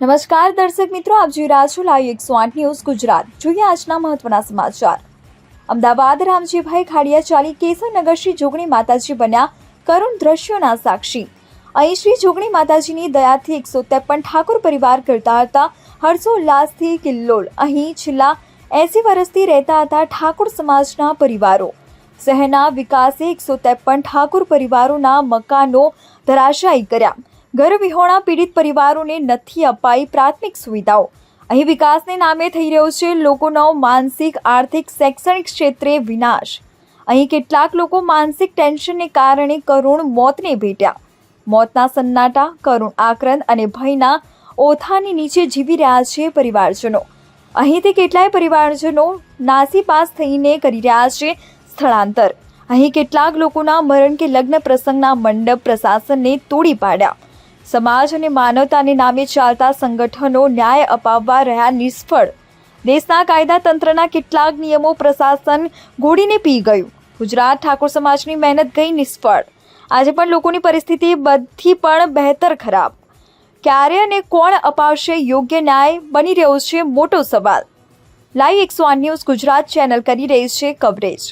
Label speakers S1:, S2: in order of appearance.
S1: નમસ્કાર દર્શક મિત્રો, આપ જોઈ રહ્યા છો લાઈવ એકસો આઠ ન્યૂઝ ગુજરાત. જોઈએ આજના મહત્વના સમાચાર. અમદાવાદ રામજીભાઈ ખાડિયા ચાલી કેસરનગર શ્રી જોગણી માતાજી બન્યા કરુણ દ્રશ્યોના સાક્ષી. અહીં શ્રી જોગણી માતાજીની દયાથી એકસો ત્રેપન ઠાકોર પરિવાર કરતા હતા. હર્ષોલ્લાસથી કિલ્લોળ. અહીં છેલ્લા એસી વર્ષથી રહેતા હતા ઠાકોર સમાજના પરિવારો. શહેરના વિકાસે એકસો ત્રેપન ઠાકોર પરિવારોના મકાનો ધરાશાયી કર્યા. ઘર વિહોણા પીડિત પરિવારોને નથી અપાઈ પ્રાથમિક સુવિધાઓ. અહીં વિકાસને નામે થઈ રહ્યો છે લોકોનો માનસિક, આર્થિક, શૈક્ષણિક ક્ષેત્રે વિનાશ. અહીં કેટલાક લોકો માનસિક ટેન્શનને કારણે કરુણ મોતને ભેટ્યા. મોતના સન્નાટા, કરુણ આક્રંદ અને ભયના ઓથાની નીચે જીવી રહ્યા છે પરિવારજનો. અહીંથી કેટલાય પરિવારજનો નાસીપાસ થઈને કરી રહ્યા છે સ્થળાંતર. અહીં કેટલાક લોકોના મરણ કે લગ્ન પ્રસંગના મંડપ પ્રશાસનને તોડી પાડ્યા. સમાજ અને માનવતાને નામે ચાલતા સંગઠનો ન્યાય અપાવવા રહ્યા નિષ્ફળ. દેશના કાયદા તંત્રના કેટલાક નિયમો પ્રશાસન ઘોડીને પી ગયું. ગુજરાત ઠાકોર સમાજની મહેનત ગઈ નિષ્ફળ. આજે પણ લોકોની પરિસ્થિતિ બધી પણ બહેતર ખરાબ. ક્યારે અને કોણ અપાવશે યોગ્ય ન્યાય બની રહ્યો છે મોટો સવાલ. લાઈવ એકસો આઠ ન્યૂઝ ગુજરાત ચેનલ કરી રહી છે કવરેજ.